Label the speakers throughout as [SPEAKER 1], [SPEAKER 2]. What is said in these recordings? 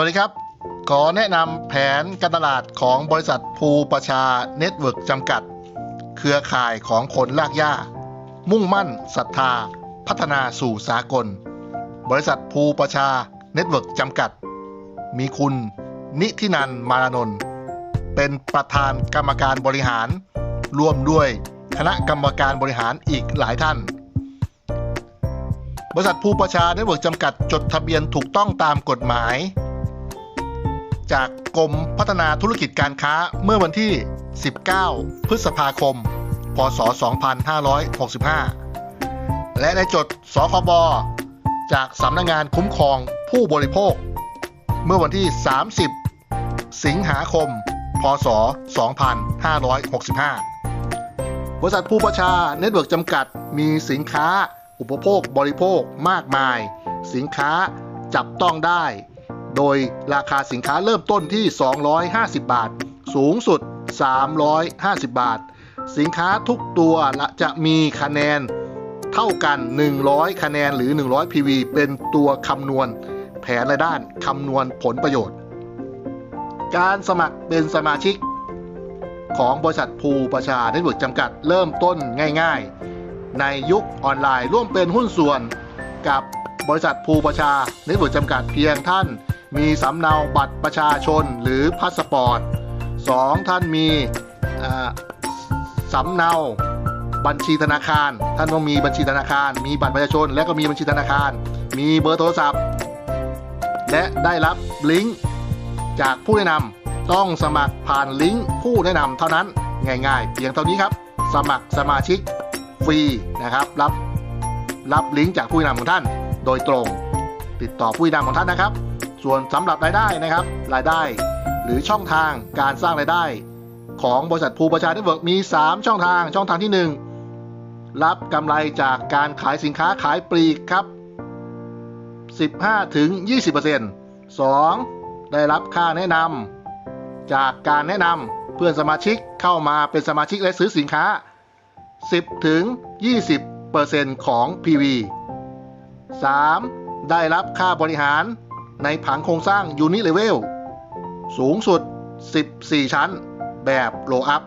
[SPEAKER 1] วัสดีครับ ขอแนะนำแผนการตลาดของบริษัทภูประชาเน็ตเวิร์กจำกัด เครือข่ายของคนลากย่ามุ่งมั่นศรัทธา พัฒนาสู่สากล บริษัทภูประชาเน็ตเวิร์กจำกัด มีคุณ นิธินันมารานนท์เป็นประธานกรรมการบริหาร ร่วมด้วยคณะกรรมการบริหารอีกหลายท่าน บริษัทภูประชาเน็ตเวิร์กจำกัดจดทะเบียนถูกต้องตามกฎหมาย จากกรมพัฒนาธุรกิจการค้าเมื่อวันที่ 19 พฤษภาคม พศ 2565 และในจดสคบจากสำนักงงานคุ้มครองผู้บริโภค เมื่อวันที่ 30 สิงหาคม พศ 2565 บริษัทภูประชาเน็ตเวิร์กจำกัดมีสินค้าอุปโภคบริโภคมากมาย สินค้าจับต้องได้ โดยราคาสินค้าเริ่มต้นที่ 250 บาท สูงสุด 350 บาท สินค้าทุกตัวละจะมีคะแนนเท่ากัน 100 คะแนนหรือ 100 PV เป็นตัวคำนวณ แผนรายด้านคำนวณผลประโยชน์ การสมัครเป็นสมาชิก ของบริษัทภูประชาเน็ตเวิร์กจำกัดเริ่มต้นง่ายๆ ในยุคออนไลน์ร่วมเป็นหุ้นส่วนกับบริษัทภูประชาเน็ตเวิร์กจำกัดเพียงท่าน มีสำเนาบัตรประชาชนหรือพาสปอร์ต 2. ท่านมีสำเนาบัญชีธนาคาร ท่านต้องมีบัญชีธนาคาร มีบัตรประชาชน และก็มีบัญชีธนาคาร มีเบอร์โทรศัพท์ และได้รับลิงก์จากผู้แนะนำต้องสมัครผ่านลิงก์ผู้แนะนำเท่านั้นง่ายๆ เพียงเท่านี้ครับ สมัครสมาชิกฟรีนะครับรับรับลิงก์จากผู้แนะนำของท่าน โดยตรง ติดต่อผู้แนะนำของท่านนะครับ ส่วนสำหรับรายได้นะครับ รายได้ หรือช่องทางการสร้างรายได้ ของบริษัทภูประชาเน็ตเวิร์กมี 3 ช่องทาง ช่องทางที่ 1 รับกำไรจากการขายสินค้าขายปลีกครับ 15ถึง20% 2. ได้รับค่าแนะนำจากการแนะนำเพื่อนสมาชิกเข้ามาเป็นสมาชิกและซื้อสินค้า 10ถึง20%ของ PV 3. ได้รับค่าบริหาร ในผังโครงสร้าง Unit Level สูงสุด 14 ชั้น แบบโลอัพ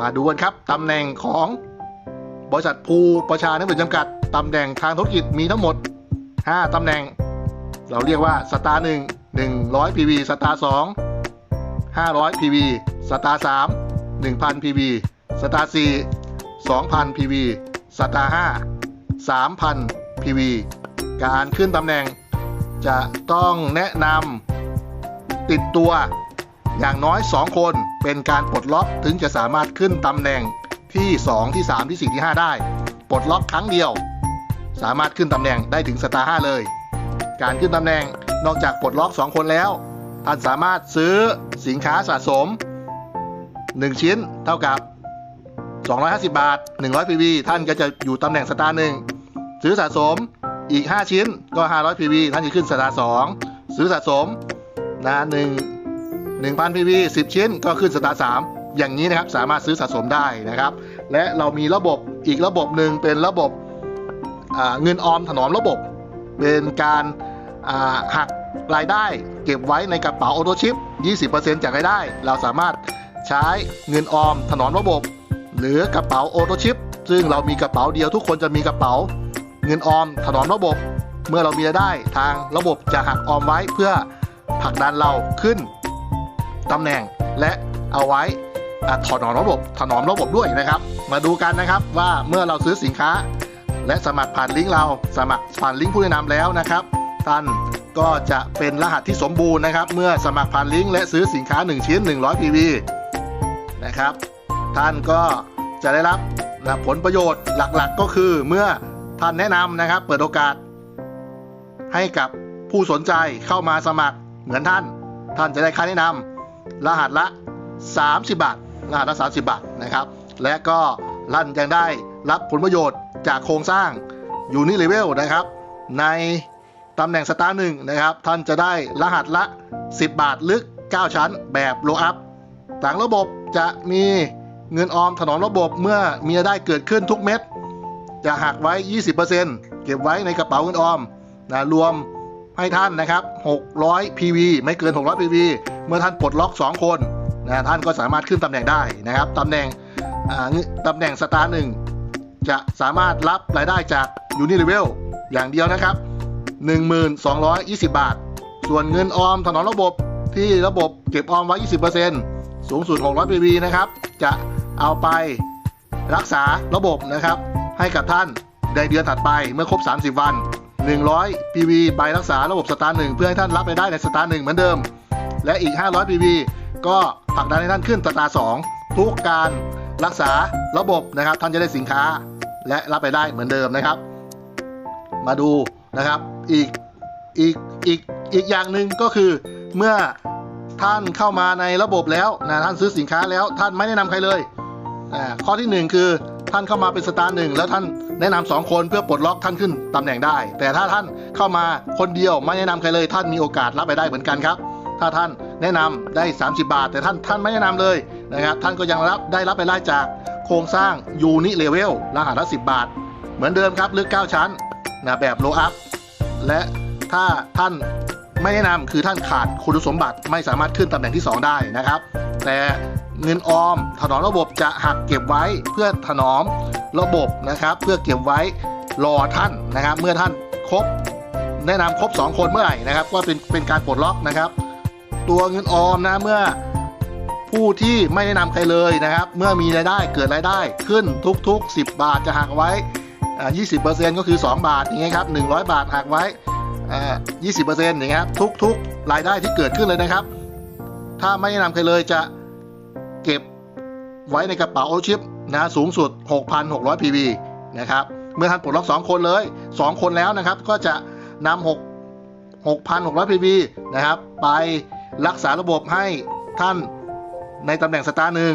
[SPEAKER 1] มาดูกันครับ ตำแหน่งของบริษัทภูประชาเน็ตเวิร์จำกัด ตำแหน่งทางธุรกิจมีทั้งหมด 5 ตำแหน่ง เราเรียกว่าสตาร์1 100 PV สตาร์2 500 PV สตาร์3 1,000 PV สตาร์4 2,000 PV สตาร์5 3,000 PV การขึ้นตำแหน่ง จะต้องแนะนำติดตัวอย่างน้อย 2 คนเป็นการปลดล็อกถึงจะสามารถขึ้นตำแหน่งที่ 2 ที่ 3 ที่ 4 ที่ 5 ได้ ปลดล็อกครั้งเดียว สามารถขึ้นตำแหน่งได้ถึงสตาร์5เลย การขึ้นตำแหน่งนอกจากปลดล็อก 2 คนแล้ว ท่านสามารถซื้อสินค้าสะสม 1 ชิ้นเท่ากับ 250 บาท 100 PV ท่านก็จะอยู่ตำแหน่งสตาร์หนึ่งซื้อสะสม อีก 5 ชิ้นก็ 500 PV ท่านจะขึ้นสตาร์2ซื้อสะสมนะหนึ่ง1,000 PV 10ชิ้นก็ขึ้นสตาร์3อย่างนี้นะครับสามารถซื้อสะสมได้นะครับ และเรามีระบบอีกระบบหนึ่งเป็นระบบเงินออมถนอมระบบ เป็นการหักรายได้เก็บไว้ในกระเป๋าออโตชิป 20%จากรายได้ เราสามารถใช้เงินออมถนอมระบบ หรือกระเป๋าออโตชิป ซึ่งเรามีกระเป๋าเดียวทุกคนจะมีกระเป๋า เงินออมถนอมระบบ เมื่อเรามีรายได้ทางระบบจะหักออมไว้เพื่อผลักดันเราขึ้นตำแหน่งและเอาไว้อะถนอมระบบถนอมระบบด้วยนะครับ มาดูกันนะครับว่าเมื่อเราซื้อสินค้า และสมัครผ่านลิงก์เราสมัครผ่านลิงก์ผู้แนะนำแล้วนะครับท่านก็จะเป็นรหัสที่สมบูรณ์นะครับ เมื่อสมัครผ่านลิงก์และซื้อสินค้า 1 ชิ้น 100 PV นะครับ ท่านก็จะได้รับผลประโยชน์หลักๆก็คือเมื่อ ท่านแนะนำนะครับ เปิดโอกาส ให้กับผู้สนใจเข้ามาสมัครเหมือนท่าน ท่านจะได้ค่าแนะนำรหัสละ 30 บาท รหัสละ 30 บาทนะครับ และก็ท่านยังได้รับผลประโยชน์จากโครงสร้างยูนิเลเวลนะครับ ในตำแหน่งสตาร์หนึ่งนะครับ ท่านจะได้รหัสละ 10 บาทลึก 9 ชั้น แบบโลอัพต่างระบบจะมีเงินออมถนอมระบบเมื่อมีรายได้เกิดขึ้นทุกเม็ด จะหักไว้ 20%เก็บไว้ในกระเป๋าเงินออมนะรวมให้ท่านนะครับ 600 PV ไม่เกิน 600 PV เมื่อท่านปลดล็อก 2 คนนะท่านก็สามารถขึ้นตำแหน่งได้นะครับตำแหน่งตำแหน่งสตาร์หนึ่งจะสามารถรับรายได้จากยูนิเลเวลอย่างเดียวนะครับ 1220 บาท ส่วนเงินออมถนอมระบบที่ระบบเก็บออมไว้ 20%สูงสุด 600 PV นะครับ จะเอาไปรักษาระบบนะครับ ให้กับท่านในเดือนถัดไปเมื่อครบ 30 วัน 100 PV ไปรักษาระบบสตาร์หนึ่งเพื่อให้ท่านรับรายได้ในสตาร์หนึ่งเหมือนเดิม และอีก 500 PV ก็ผลักดันให้ท่านขึ้นสตาร์สองทุกการรักษาระบบนะครับ ท่านจะได้สินค้าและรับรายได้เหมือนเดิมนะครับ มาดูนะครับอีกอีกอีกอีกอย่างหนึ่งก็คือเมื่อท่านเข้ามาในระบบแล้วนะท่านซื้อสินค้าแล้วท่านไม่แนะนำใครเลยข้อที่หนึ่งคือ ท่านเข้ามาเป็นสตาร์หนึ่งแล้วท่านแนะนำสองคนเพื่อปลดล็อกท่านขึ้นตำแหน่งได้ แต่ถ้าท่านเข้ามาคนเดียวไม่แนะนำใครเลย ท่านมีโอกาสรับไปได้เหมือนกันครับ ถ้าท่านแนะนำได้ 30 บาท แต่ท่านท่านไม่แนะนำเลยนะครับท่านก็ยังรับได้รับรายได้จากโครงสร้างยูนิเลเวลรหัสละ10 บาท เหมือนเดิมครับลึก9 ชั้นนะแบบโลอัพและถ้าท่าน ไม่แนะนำคือท่านขาดคุณสมบัติไม่สามารถขึ้นตำแหน่งที่ 2 ได้นะครับ แต่เงินออมถนอมระบบจะหักเก็บไว้เพื่อถนอมระบบนะครับ เพื่อเก็บไว้รอท่านนะครับ เมื่อท่านครบแนะนำครบ 2 คนเมื่อไหร่นะครับ ก็เป็นเป็นการปลดล็อกนะครับ ตัวเงินออมนะเมื่อผู้ที่ไม่แนะนำใครเลยนะครับ เมื่อมีรายได้เกิดรายได้ขึ้นทุกๆ 10 บาทจะหักไว้อ่า20%ก็คือ 2 บาทอย่างเงี้ยครับ100 บาทหักไว้ อ่า20%อย่างเงี้ยครับทุกๆ รายได้ที่เกิดขึ้นเลยนะครับ ถ้าไม่แนะนำใครเลยจะเก็บไว้ในกระเป๋าโอชิปนะสูงสุด 6,600 PV นะครับ เมื่อท่านปลดล็อก 2 คนเลย 2 คนแล้วนะครับ ก็จะนำ6 6,600 PV นะครับ ไปรักษาระบบให้ท่านในตำแหน่งสตาร์หนึ่ง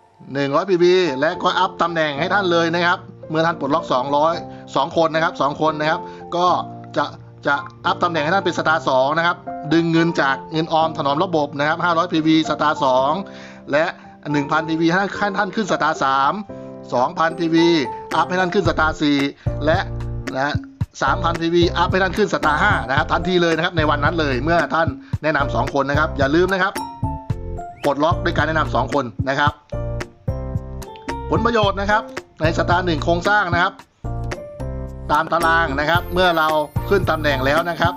[SPEAKER 1] 100 PV และก็อัพตำแหน่งให้ท่านเลยนะครับ เมื่อท่านปลดล็อก 200 2 คนนะครับ 2 คนนะครับ ก็จะ จะอัพตำแหน่งให้ท่านเป็นสตาร์2นะครับ ดึงเงินจากเงินออมถนอมระบบนะครับ500 PV สตาร์2และ 1,000 PV ให้ท่านท่านขึ้นสตาร์3 2,000 PV อัพให้ท่านขึ้นสตาร์4และนะ3,000 PV อัพให้ท่านขึ้นสตาร์5นะครับทันทีเลยนะครับในวันนั้นเลยเมื่อท่านแนะนำ2คนนะครับ อย่าลืมนะครับปลดล็อกด้วยการแนะนำ2คนนะครับ ผลประโยชน์นะครับ ในสตาร์หนึ่งโครงสร้างนะครับ ตามตารางนะครับ เมื่อเราขึ้นตำแหน่งแล้วนะครับ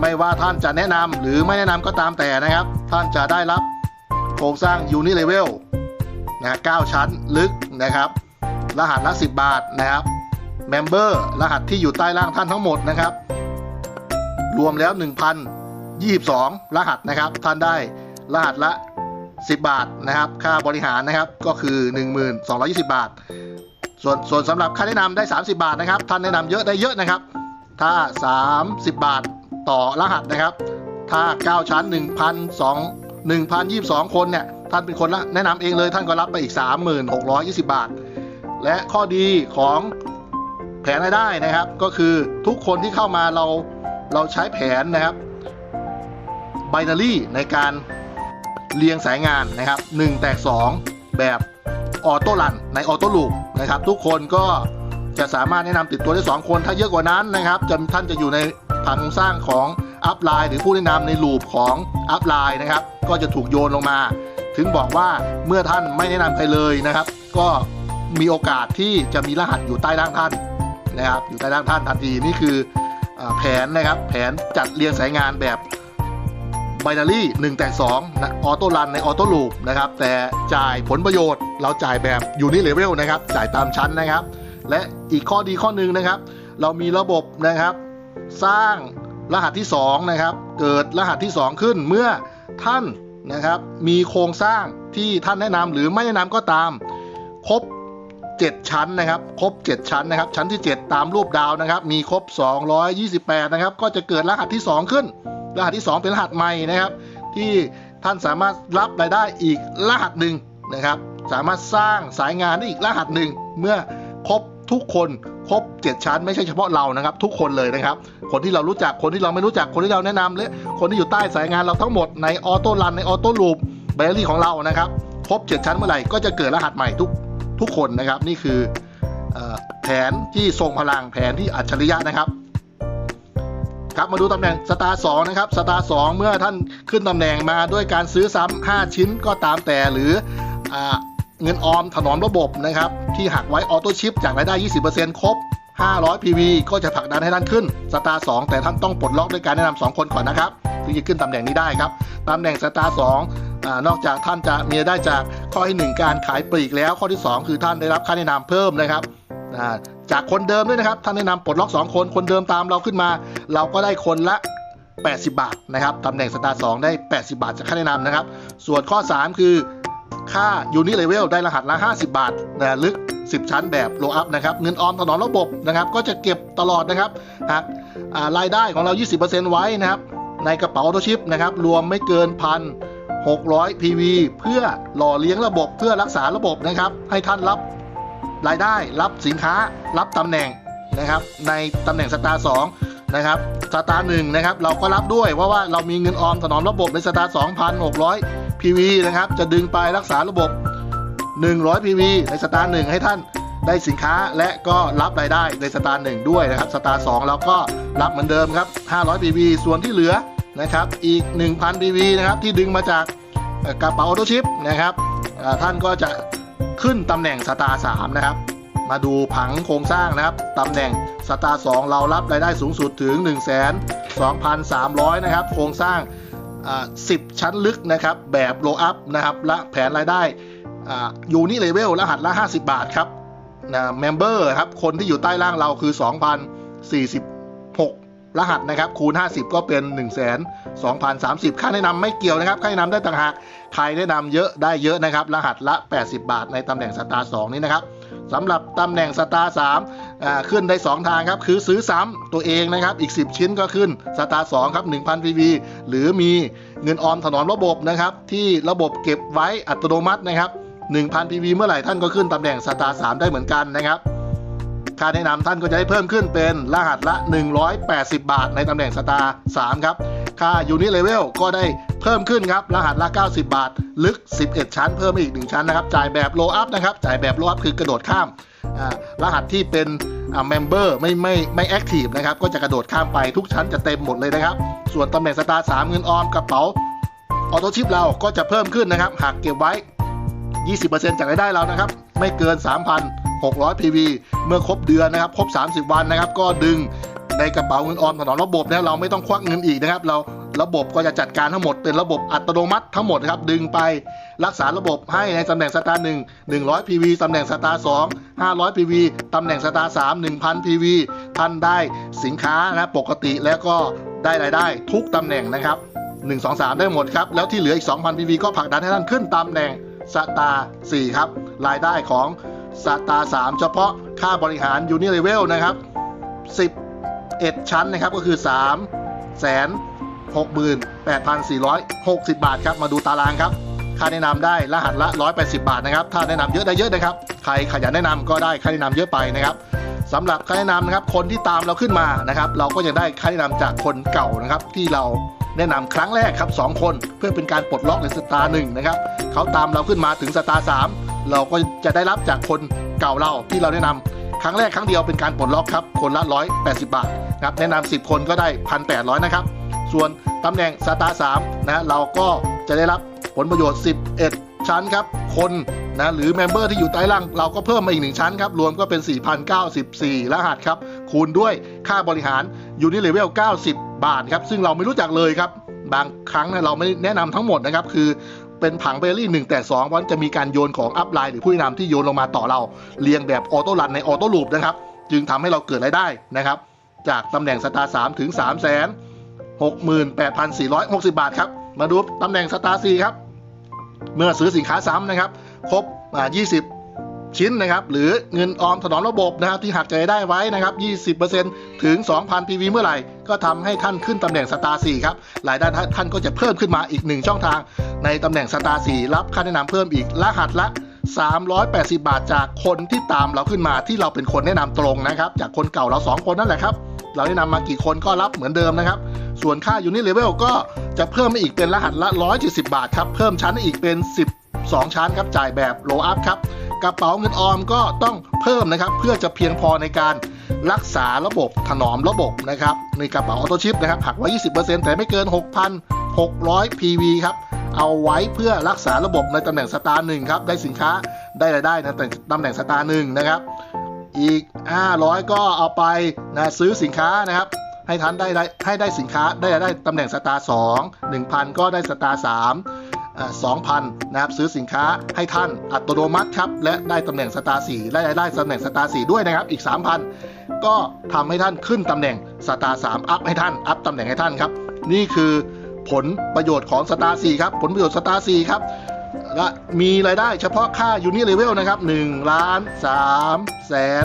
[SPEAKER 1] ไม่ว่าท่านจะแนะนำหรือไม่แนะนำก็ตามแต่นะครับ ท่านจะได้รับโครงสร้างยูนิเลเวลนะ9ชั้นลึกนะครับ รหัสละ 10 บาทนะครับเมมเบอร์รหัสที่อยู่ใต้ล่างท่านทั้งหมดนะครับ รวมแล้ว 1,022 รหัสนะครับ ท่านได้รหัสละ 10 บาทนะครับ ค่าบริหารนะครับก็คือ 1220 บาท ส่วนส่วนสำหรับค่าแนะนำได้ 30 บาทนะครับ ท่านแนะนำเยอะได้เยอะนะครับ ถ้า 30 บาทต่อรหัสนะครับ ถ้า 9 ชั้น 1,002 1,022 คนเนี่ย ท่านเป็นคนละแนะนำเองเลย ท่านก็รับไปอีก 3,620 บาท และข้อดีของแผนรายได้นะครับ ก็คือทุกคนที่เข้ามาเราเราใช้แผนนะครับ binary ในการเรียงสายงานนะครับ 1 แตก 2 แบบ ออโต้รันในออโต้ลูปนะครับ ทุกคนก็จะสามารถแนะนำติดตัวได้ 2 คน ถ้าเยอะกว่านั้นนะครับจะท่านจะอยู่ในผังสร้างของอัพไลน์หรือผู้แนะนำในลูปของอัพไลน์นะครับ ก็จะถูกโยนลงมา ถึงบอกว่าเมื่อท่านไม่แนะนำใครเลยนะครับ ก็มีโอกาสที่จะมีรหัสอยู่ใต้ร่างท่านนะครับ อยู่ใต้ร่างท่านทันทีนี่คือแผนนะครับ แผนจัดเรียงสายงานแบบ b บนารี่1แต่2นะออโต้รันในออโต้ลูปนะครับ แต่จ่ายผลประโยชน์ เราจ่ายแบบยูนิเลเวลนะครับ จ่ายตามชั้นนะครับ และอีกข้อดีข้อหนึ่งนะครับ เรามีระบบนะครับ สร้างรหัสที่2นะครับ เกิดรหัสที่ 2 ขึ้นเมื่อท่านนะครับมีโครงสร้างที่ท่านแนะนำหรือไม่แนะนำก็ตาม ครบ 7 ชั้นนะครับ ครบ 7 ชั้นนะครับ ชั้นที่ 7 ตามรูปดาวนะครับ มีครบ 228 นะครับ ก็จะเกิดรหัสที่ 2 ขึ้น รหัสที่ 2 เป็นรหัสใหม่นะครับ ที่ท่านสามารถรับรายได้อีกรหัสหนึ่งนะครับ สามารถสร้างสายงานได้อีกรหัสหนึ่งเมื่อครบทุกคนครบ 7 ชั้นไม่ใช่เฉพาะเรานะครับ ทุกคนเลยนะครับ คนที่เรารู้จักคนที่เราไม่รู้จักคนที่เราแนะนำและคนที่อยู่ใต้สายงานเราทั้งหมดในออโต้รันในออโต้ลูปแบลลี่ของเรานะครับครบ 7 ชั้นเมื่อไหร่ก็จะเกิดรหัสใหม่ทุกทุกคนนะครับ นี่คือแผนที่ทรงพลังแผนที่อัจฉริยะนะครับ ครับมาดูตำแหน่งสตาร์สองนะครับสตาร์สองเมื่อท่านขึ้นตำแหน่งมาด้วยการซื้อซ้ำ5ชิ้นก็ตามแต่หรืออเงินออมถนอมระบบนะครับที่หักไว้ออโต้ชิปจากรายได้ 20%ครบ 500 PV ก็จะผลักดันให้ท่านขึ้นสตาร์สองแต่ท่านต้องปลดล็อกด้วยการแนะนำสองคนก่อนนะครับถึงจะขึ้นตำแหน่งนี้ได้ครับตำแหน่งสตาร์สองนอกจากท่านจะมีได้จากข้อที่หนึ่งการขายปลีกแล้วข้อที่สองคือท่านได้รับค่าแนะนำเพิ่มนะครับ จากคนเดิมด้วยนะครับท่านแนะนำปลดล็อก 2 คนคนเดิมตามเราขึ้นมา เราก็ได้คนละ 80 บาทนะครับตำแหน่งสตาร์สได้ 80 บาทจากค่าแนะนำนะครับ ส่วนข้อ 3 คือค่ายูนิเลเวลได้รหัสละ 50 บาทนะลึก 10 ชั้นแบบโลอัพนะครับเงินออมถนอมระบบนะครับก็จะเก็บตลอดนะครับหากรายได้ของเรา 20%ไว้นะครับในกระเป๋าออโตชิปนะครับรวมไม่เกินพัน600 PV เพื่อหล่อเลี้ยงระบบเพื่อรักษาระบบนะครับ ให้ท่านรับ รายได้ รับสินค้า รับตำแหน่งนะครับ ในตำแหน่งสตาร์สองนะครับสตาร์หนึ่งนะครับเราก็รับด้วยเพราะว่าเรามีเงินออมถนอมระบบในสตาร์สองพันหกร้อยพีวีนะครับจะดึงไปรักษาระบบ 100 PV ในสตาร์หนึ่งให้ท่านได้สินค้าและก็รับรายได้ในสตาร์หนึ่งด้วยนะครับสตาร์สองเราก็รับเหมือนเดิมครับ500 PV ส่วนที่เหลือนะครับอีก 1,000 PV นะครับที่ดึงมาจากกระเป๋าออโตชิปนะครับท่านก็จะ ขึ้นตำแหน่งสตาร์สามนะครับ มาดูผังโครงสร้างนะครับตำแหน่งสตาร์สองเรารับรายได้สูงสุดถึง 1 2 3 0 0 นะครับ โครงสร้างอ่า10 ชั้นลึกนะครับ แบบโลอัพนะครับ และแผนรายได้ยูนิเลเวลรหัสละ 50 บาทครับนะเมมเบอร์ครับ คนที่อยู่ใต้ล่างเราคือ 2,046 รหัสนะครับคูณ 50 ก็เป็น 1 2 0 3 0 ค่าแนะนำไม่เกี่ยวนะครับ ค่าแนะนำได้ต่างหาก ใครแนะนำเยอะได้เยอะนะครับ รหัสละ 80 บาทในตำแหน่งสตาร์2นี้นะครับสำหรับตำแหน่งสตาร์3อ่าขึ้นได้ 2 ทางครับ คือซื้อซ้ำตัวเองนะครับ อีก 10 ชิ้นก็ขึ้นสตาร์2ครับ 1,000 PV หรือมีเงินออมถนอมระบบนะครับ ที่ระบบเก็บไว้อัตโนมัตินะครับ 1,000 PV เมื่อไหร่ท่านก็ขึ้นตำแหน่งสตาร์3ได้เหมือนกันนะครับ ค่าแนะนำท่านก็จะได้เพิ่มขึ้นเป็นรหัสละ 180 บาท ในตำแหน่งสตาร์3ครับ ค่ายูนิเลเวลก็ได้เพิ่มขึ้นครับ รหัสละ 90 บาท ลึก 11 ชั้น เพิ่มอีก 1 ชั้นนะครับ จ่ายแบบโลอัพนะครับ จ่ายแบบโลอัพคือกระโดดข้ามรหัสที่เป็นเมมเบอร์ไม่ไม่ไม่แอคทีฟนะครับ ก็จะกระโดดข้ามไปทุกชั้นจะเต็มหมดเลยนะครับ ส่วนตำแหน่งสตาร์3เงินออมกระเป๋าออโตชิปเราก็จะเพิ่มขึ้นนะครับ หากเก็บไว้ 20%จากรายได้เรานะครับ ไม่เกิน 3,600 PV เมื่อครบเดือนนะครับ ครบ 30 วันนะครับ ก็ดึงในกระเป๋าเงินออมถนอมระบบนะเราไม่ต้องควักเงินอีกนะครับ เราระบบก็จะจัดการทั้งหมดเป็นระบบอัตโนมัติทั้งหมดนะครับ ดึงไปรักษาระบบให้ในตำแหน่งสตาร์หนึ่ง100 PV ตำแหน่งสตาร์สอง500 PV ตำแหน่งสตาร์สาม1,000 PV ท่านได้สินค้านะปกติแล้วก็ได้รายได้ทุกตำแหน่งนะครับ1 2 3ได้หมดครับ แล้วที่เหลืออีก2,000 PV ก็ผลักดันให้ท่านขึ้นตำแหน่ง สตาร์4ครับรายได้ของสตาร์3เฉพาะค่าบริหารยูนิเลเวลนะครับ11 ชั้นนะครับก็คือ3 6 8 4 6 0 บาทครับ มาดูตารางครับ ค่าแนะนำได้รหัสละ 180 บาทนะครับ ถ้าแนะนำเยอะได้เยอะนะครับ ใครขยันแนะนำก็ได้ค่าแนะนำเยอะไปนะครับสำหรับค่าแนะนำนะครับ คนที่ตามเราขึ้นมานะครับ เราก็ยังได้ค่าแนะนำจากคนเก่านะครับที่เรา แนะนำครั้งแรกครับ 2 คนเพื่อเป็นการปลดล็อกในสตาร์หนึ่งนะครับเขาตามเราขึ้นมาถึงสตาร์สามเราก็จะได้รับจากคนเก่าเราที่เราแนะนำครั้งแรกครั้งเดียวเป็นการปลดล็อกครับ คนละ 180 บาทนะครับแนะนำ10 คนก็ได้ 1,800 นะครับ ส่วนตำแหน่งสตาร์สามนะเราก็จะได้รับผลประโยชน์ 11 ชั้นครับ คนนะหรือเมมเบอร์ที่อยู่ใต้ล่าง เราก็เพิ่มมาอีก 1 ชั้นครับ รวมก็เป็น 4,094 รหัสครับ คูณด้วยค่าบริหารยูนิเลเวล 90 บาทครับซึ่งเราไม่รู้จักเลยครับ บางครั้งเนะเราไม่แนะนำทั้งหมดนะครับ คือเป็นผังเบร์รี่1แต่2เพราะจะมีการโยนของอัพไลน์หรือผู้นำที่โยนลงมาต่อเราเรียงแบบออโต้รันในออโต้ลูปนะครับ จึงทำให้เราเกิดรายได้นะครับ จากตำแหน่งสตาร์3ถึง3 0 0 0 0 68,460บาทครับ มาดูตำแหน่งสตาร์ C ครับ เมื่อซื้อสินค้าซ้ำนะครับ ครบอ่า20 ชิ้นนะครับ หรือเงินออมถนอมระบบนะครับที่หักใจได้ไว้นะครับ 20%ถึง 2,000 PV เมื่อไหร่ ก็ทำให้ท่านขึ้นตำแหน่งสตาร์4ครับรายได้ท่านก็จะเพิ่มขึ้นมาอีก 1 ช่องทาง ในตำแหน่งสตาร์4รับค่าแนะนำเพิ่มอีกรหัสละ 380 บาทจากคนที่ตามเราขึ้นมาที่เราเป็นคนแนะนำตรงนะครับ จากคนเก่าเรา 2 คนนั่นแหละครับ เราแนะนำมากี่คนก็รับเหมือนเดิมนะครับ ส่วนค่ายูนิเลเวลก็จะเพิ่มมาอีกเป็นรหัสละ 170 บาทครับ เพิ่มชั้นอีกเป็น12ชั้นครับ จ่ายแบบโลอัพครับ กระเป๋าเงินออมก็ต้องเพิ่มนะครับ เพื่อจะเพียงพอในการรักษาระบบถนอมระบบนะครับในกระเป๋าออโต้ชิปนะครับหักไว้ 20%แต่ไม่เกิน 6,600 PV ครับเอาไว้เพื่อรักษาระบบในตำแหน่งสตาร์หนึ่งครับได้สินค้าได้รายได้ในตำแหน่งสตาร์หนึ่งนะครับ อีก 500 ก็เอาไปนะซื้อสินค้านะครับ ให้ท่านได้ได้ให้ได้สินค้าได้ได้ตำแหน่งสตาร์สองหนึ่งพันก็ได้สตาร์สาม สองพันนะครับซื้อสินค้าให้ท่านอัตโนมัติครับและได้ตำแหน่งสตาร์สี่ได้ได้ตำแหน่งสตาร์สี่ด้วยนะครับอีก 3,000 ก็ทำให้ท่านขึ้นตำแหน่งสตาร์สามอัพให้ท่านอัพตำแหน่งให้ท่านครับนี่คือผลประโยชน์ของสตาร์สี่ครับผลประโยชน์สตาร์สี่ครับและมีรายได้เฉพาะค่ายูนิเลเวลนะครับ1ล้าน3แสน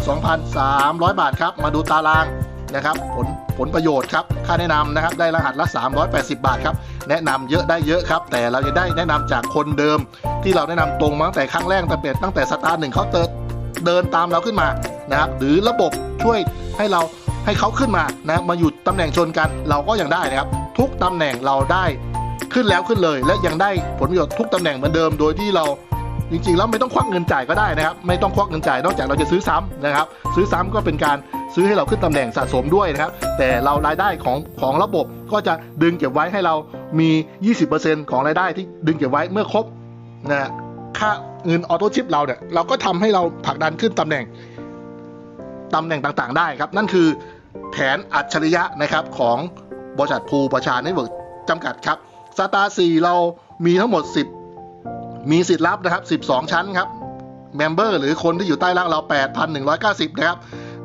[SPEAKER 1] 92,300 บาทครับ มาดูตาราง นะครับ ผลผลประโยชน์ครับ ค่าแนะนำนะครับ ได้รหัสละ 380 บาทครับ แนะนำเยอะได้เยอะครับ แต่เราจะได้แนะนำจากคนเดิม ที่เราแนะนำตรงมาตั้งแต่ครั้งแรกตั้งแต่ตั้งแต่สตาร์หนึ่งเขาเติเดินตามเราขึ้นมานะครับ หรือระบบช่วยให้เราให้เขาขึ้นมานะมาอยู่ตำแหน่งชนกันเราก็ยังได้นะครับ ทุกตำแหน่งเราได้ขึ้นแล้วขึ้นเลย และยังได้ผลประโยชน์ทุกตำแหน่งเหมือนเดิมโดยที่เราจริงๆแล้วไม่ต้องควักเงินจ่ายก็ได้นะครับ ไม่ต้องควักเงินจ่ายนอกจากเราจะซื้อซ้ำนะครับ ซื้อซ้ำก็เป็นการ ซื้อให้เราขึ้นตำแหน่งสะสมด้วยนะครับ แต่เรารายได้ของของระบบก็จะดึงเก็บไว้ให้เรามี 20%ของรายได้ที่ดึงเก็บไว้เมื่อครบนะค่าเงินออโต้ชิปเราเนี่ยเราก็ทำให้เราผลักดันขึ้นตำแหน่งตำแหน่งต่างๆ ได้ครับ นั่นคือแผนอัจฉริยะนะครับของบริษัทภูประชาเน็ตเวิร์กจำกัดครับสตาร์สี่เรามีทั้งหมด 10 มีสิทธิ์รับนะครับ 12 ชั้นครับเมมเบอร์หรือคนที่อยู่ใต้ร่างเรา 8,190 นะครับ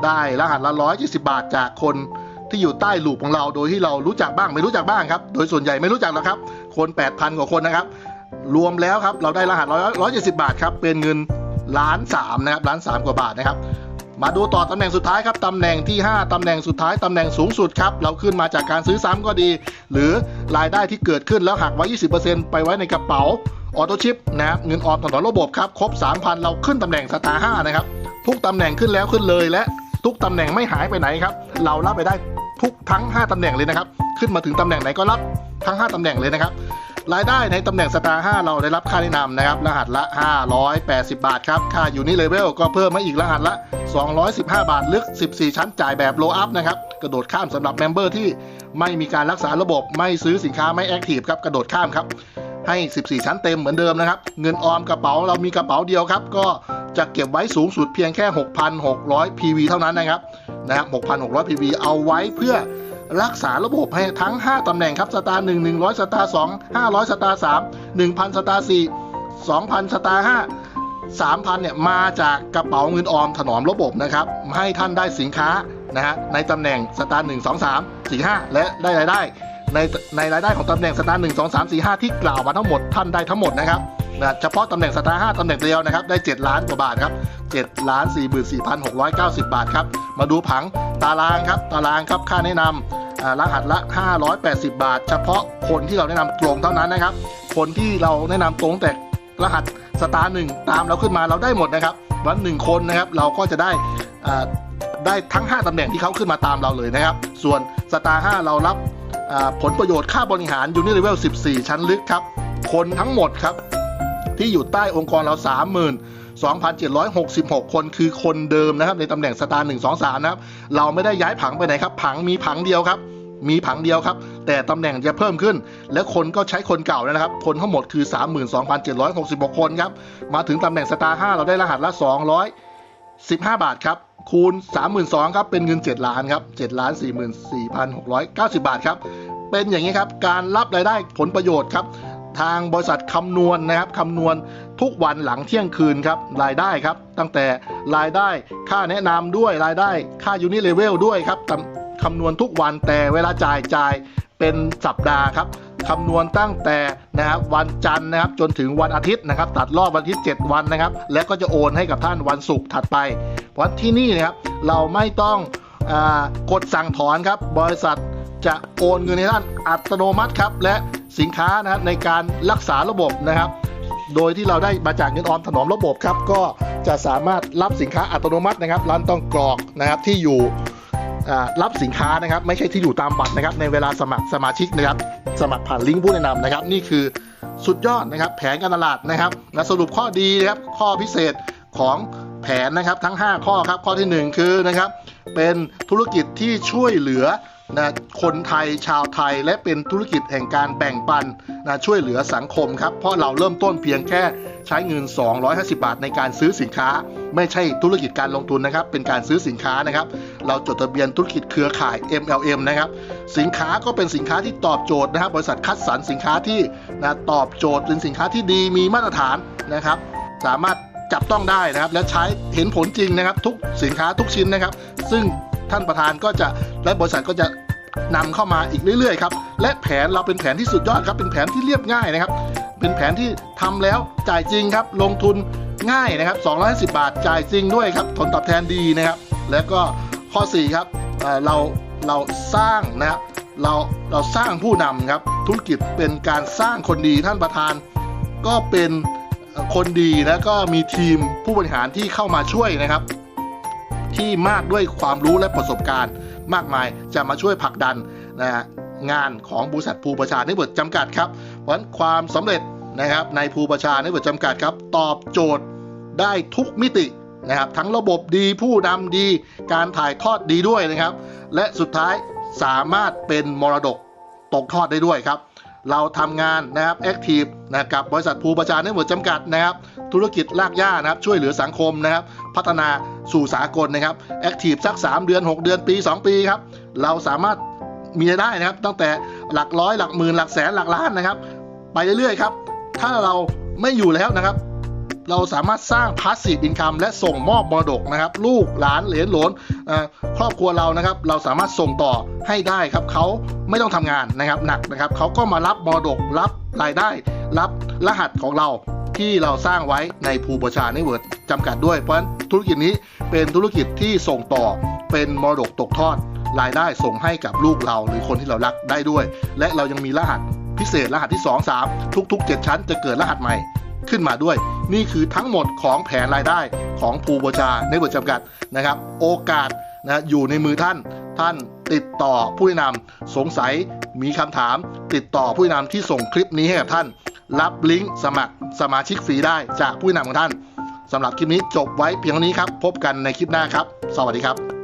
[SPEAKER 1] ได้รหัสละ120บาทจากคนที่อยู่ใต้ลูปของเราโดยที่เรารู้จักบ้างไม่รู้จักบ้างครับ โดยส่วนใหญ่ไม่รู้จักหรอกครับ คน8,000กว่าคนนะครับ รวมแล้วครับเราได้รหัส170บาทครับเป็นเงินล้านสามนะครับล้านสามกว่าบาทนะครับ มาดูต่อตำแหน่งสุดท้ายครับตำแหน่งที่ 5ตำแหน่งสุดท้ายตำแหน่งสูงสุดครับเราขึ้นมาจากการซื้อซ้ำก็ดี หรือรายได้ที่เกิดขึ้นแล้วหักไว้ 20%ไปไว้ในกระเป๋าออโต้ชิปนะครับเงินออมถนอมระบบครับครบ 3,000 เราขึ้นตำแหน่งสตาร์ห้านะครับทุกตำแหน่งขึ้นแล้วขึ้นเลยและ ทุกตำแหน่งไม่หายไปไหนครับ เรารับไปได้ทุกทั้ง 5ตำแหน่งเลยนะครับ ขึ้นมาถึงตำแหน่งไหนก็รับทั้ง 5ตำแหน่งเลยนะครับ รายได้ในตำแหน่งสตาร์5เราได้รับค่าแนะนำนะครับ รหัสละ 580 บาทครับ ค่าอยู่นิเลเวลก็เพิ่มมาอีกรหัสละ 215 บาท ลึก 14 ชั้นจ่ายแบบโลอัพนะครับ กระโดดข้ามสำหรับเมมเบอร์ที่ไม่มีการรักษาระบบ ไม่ซื้อสินค้าไม่แอคทีฟครับ กระโดดข้ามครับ ให้ 14 ชั้นเต็มเหมือนเดิมนะครับ เงินออมกระเป๋าเรามีกระเป๋าเดียวครับ ก็จะเก็บไว้สูงสุดเพียงแค่ 6,600 PV เท่านั้นนะครับนะครับ 6,600 PV เอาไว้เพื่อรักษาระบบให้ทั้ง 5 ตำแหน่งครับ สตาร์1 100 สตาร์2 500 สตาร์3 1,000 สตาร์4 2,000 สตาร์5 3,000เนี่ยมาจากกระเป๋าเงินออมถนอมระบบนะครับ ให้ท่านได้สินค้านะฮะในตำแหน่งสตาร์1 2 3 4 5 และได้รายได้ ในในรายได้ของตำแหน่งสตาร์1 2 3 4 5ที่กล่าวมาทั้งหมดท่านได้ทั้งหมดนะครับนะเฉพาะตำแหน่งสตาร์5ตำแหน่งเดียวนะครับ ได้ 7 ล้านกว่าบาทครับ7ล้าน44,690 บาทครับ มาดูผังตารางครับ ตารางครับ ค่าแนะนำรหัสละ 580 บาท เฉพาะคนที่เราแนะนำตรงเท่านั้นนะครับ คนที่เราแนะนำตรงแต่รหัสสตาร์หนึ่งตามเราขึ้นมาเราได้หมดนะครับ วันหนึ่งคนนะครับเราก็จะได้ได้ทั้ง 5ตำแหน่งที่เขาขึ้นมาตามเราเลยนะครับ ส่วนสตาร์5เรารับ ผลประโยชน์ค่าบริหารยูนิเลเวล 14 ชั้นลึกครับ คนทั้งหมดครับ ที่อยู่ใต้องค์กรเรา 30,000 2,766 คนคือคนเดิมนะครับ ในตำแหน่งสตาร์1 2 3 นะครับ เราไม่ได้ย้ายผังไปไหนครับ ผังมีผังเดียวครับ มีผังเดียวครับ แต่ตำแหน่งจะเพิ่มขึ้น และคนก็ใช้คนเก่านะครับ คนทั้งหมดคือ 32,766 คนครับ มาถึงตำแหน่งสตาร์5เราได้รหัสละ 215 บาทครับ คูณ 32,000ครับเป็นเงิน 7 ล้านครับ7ล้าน44,690 บาทครับเป็นอย่างนี้ครับการรับรายได้ผลประโยชน์ครับทางบริษัทคำนวณนะครับคำนวณทุกวันหลังเที่ยงคืนครับรายได้ครับ ตั้งแต่รายได้ค่าแนะนำด้วยรายได้ค่ายูนิเลเวลด้วยครับคำนวณทุกวันแต่เวลาจ่ายจ่ายเป็นสัปดาห์ครับ คำนวณตั้งแต่นะครับวันจันทร์นะครับจนถึงวันอาทิตย์นะครับ ตัดรอบวันอาทิตย์7วันนะครับ แล้วก็จะโอนให้กับท่านวันศุกร์ถัดไป เพราะที่นี่นะครับเราไม่ต้องอกดสั่งถอนครับบริษัทจะโอนเงินให้ท่านอัตโนมัติครับและสินค้านะครับในการรักษาระบบนะครับ โดยที่เราได้มาจากเงินออมถนอมระบบครับก็จะสามารถรับสินค้าอัตโนมัตินะครับร้านต้องกรอกนะครับที่อยู่ รับสินค้านะครับ ไม่ใช่ที่อยู่ตามบัตรนะครับ ในเวลาสมัครสมาชิกนะครับ สมัครผ่านลิงก์ผู้แนะนำนะครับ นี่คือสุดยอดนะครับ แผนการตลาดนะครับและสรุปข้อดีนะครับ ข้อพิเศษของแผนนะครับทั้ง 5 ข้อครับ ข้อทีหนึ่1 คือนะครับ เป็นธุรกิจที่ช่วยเหลือ นะคนไทยชาวไทยและเป็นธุรกิจแห่งการแบ่งปันนะช่วยเหลือสังคมครับ เพราะเราเริ่มต้นเพียงแค่ใช้เงิน 250 บาทในการซื้อสินค้า ไม่ใช่ธุรกิจการลงทุนนะครับ เป็นการซื้อสินค้านะครับ เราจดทะเบียนธุรกิจเครือข่าย MLM นะครับสินค้าก็เป็นสินค้าที่ตอบโจทย์นะครับ บริษัทคัดสรรสินค้าที่นะตอบโจทย์เป็นสินค้าที่ดีมีมาตรฐานนะครับ สามารถจับต้องได้นะครับ และใช้เห็นผลจริงนะครับ ทุกสินค้าทุกชิ้นนะครับ ซึ่ง ท่านประธานก็จะและบริษัทก็จะนำเข้ามาอีกเรื่อยๆครับและแผนเราเป็นแผนที่สุดยอดครับ เป็นแผนที่เรียบง่ายนะครับ เป็นแผนที่ทำแล้วจ่ายจริงครับ ลงทุนง่ายนะครับ 250 บาทจ่ายจริงด้วยครับผลตอบแทนดีนะครับ แล้วก็ข้อ 4 ครับเเราเราสร้างนะครับเราเราสร้างผู้นำครับ ธุรกิจเป็นการสร้างคนดีท่านประธาน ก็เป็นคนดีแล้วก็มีทีมผู้บริหารที่เข้ามาช่วยนะครับ ที่มากด้วยความรู้และประสบการณ์ มากมายจะมาช่วยผลักดันนะฮะงานของบริษัทภูประชาในเบิดจำกัดครับเพราะฉะนั้นความสำเร็จนะครับในภูประชาในเบิดจำกัดครับ ตอบโจทย์ได้ทุกมิตินะครับทั้งระบบดีผู้นำดีการถ่ายทอดดีด้วยนะครับ และสุดท้ายสามารถเป็นมรดกตกทอดได้ด้วยครับ เราทำงานนะครับแอคทีฟนะกับบริษัทภูประชาในหมวดจำกัดนะครับ ธุรกิจลากย่านะครับ ช่วยเหลือสังคมนะครับ พัฒนาสู่สากลนะครับแอคทีฟสัก 3 เดือน 6 เดือนปี 2 ปีครับ เราสามารถมีได้นะครับ ตั้งแต่หลักร้อยหลักหมื่นหลักแสนหลักล้านนะครับ ไปเรื่อยๆครับ ถ้าเราไม่อยู่แล้วนะครับ เราสามารถสร้างพาสซีฟอินคัมและส่งมอบมรดกนะครับ ลูกหลานเหลนหลนครอบครัวเรานะครับ เราสามารถส่งต่อให้ได้ครับเขาไม่ต้องทำงานนะครับหนักนะครับเขาก็มารับมรดกรับรายได้ รับรหัสของเราที่เราสร้างไว้ในภูประชาในเวิร์ดจำกัดด้วย เพราะฉะนั้นธุรกิจนี้เป็นธุรกิจที่ส่งต่อเป็นมรดกตกทอดรายได้ส่งให้กับลูกเราหรือคนที่เรารักได้ด้วย และเรายังมีรหัสพิเศษรหัสที่ 2 3 ทุก ๆ 7 ชั้นจะเกิดรหัสใหม่ ขึ้นมาด้วย นี่คือทั้งหมดของแผนรายได้ของภูบชาในบทจำกัดนะครับ โอกาสนะอยู่ในมือท่าน ท่านติดต่อผู้แนะนำสงสัยมีคำถาม ติดต่อผู้แนะนำที่ส่งคลิปนี้ให้กับท่าน รับลิงก์สมัครสมาชิกฟรีได้จากผู้แนะนำของท่านสำหรับคลิปนี้จบไว้เพียงเท่านี้ครับ พบกันในคลิปหน้าครับ สวัสดีครับ